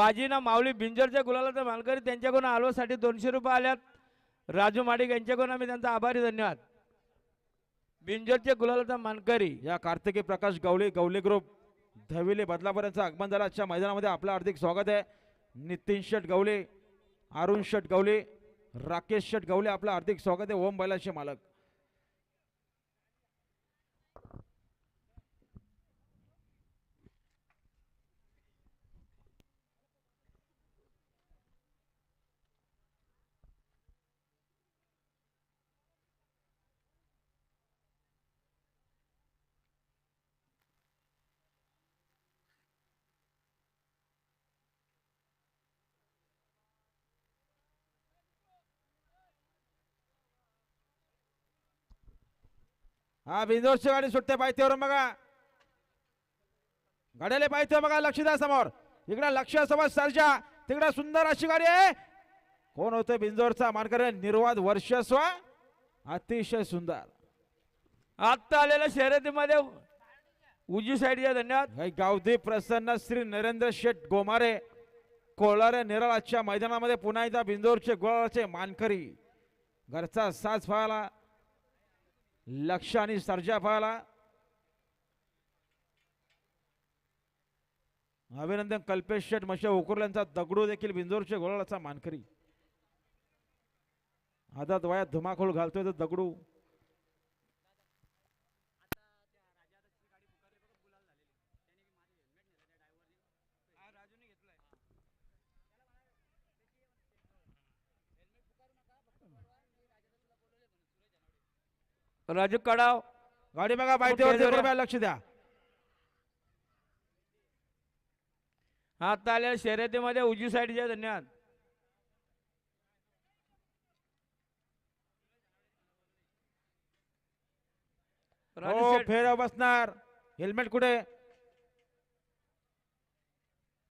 बाजीना माऊली बिंजरच्या गुलाला मालकरी त्यांच्याकडून आलोसाठी दोनशे रुपये आल्यात. राजू माडिक यांच्याकडून आम्ही त्यांचा आभारी धन्यवाद. बिंजरच्या गुलालाचा मानकरी या कार्तिकी प्रकाश गवले गवले ग्रुप धविले बदलापर्यंतचं आगमन झालं. आजच्या मैदानामध्ये आपलं हार्दिक स्वागत आहे. नितीन शेट गवले अरुण शेट गवले राकेश शेट गवले आपलं हार्दिक स्वागत आहे. ओम बैलाचे मालक. हा बिंदोरची गाडी सुटते पायथ्यावरून बघा. गाड्याला पायथ्या बघा लक्ष द्या समोर इकडे लक्ष समोर सरजा. तिकडे सुंदर अशी गाडी आहे. कोण होतं बिंजोरचा? मानकर निर्वाद वर्षस्व अतिशय सुंदर. आत्ता आलेल्या शर्यतीमध्ये उजी साईडच्या धन्यवाद. काही गावदी प्रसन्न श्री नरेंद्र शेठ गोमारे कोळारे नेरळ आजच्या मैदानामध्ये पुन्हा एकदा बिंदोरचे गोळाचे मानकरी. घरचा साज पाहायला लक्ष आणि सर्जा पाहायला अभिनंदन कल्पेश शेठ मशा उकुरल्यांचा दगडू देखील बिंजोरचे गोळाचा मानकरी. आदात वयात धुमाखोळ घालतोय तर दगडू. राजू कडाव गाडी बघा. कृपया लक्ष द्या. आत्ता आलेल्या शर्यतीमध्ये उजी साईडच्या धन्यवाद. राजू हो फेर बसणार. हेल्मेट कुठे?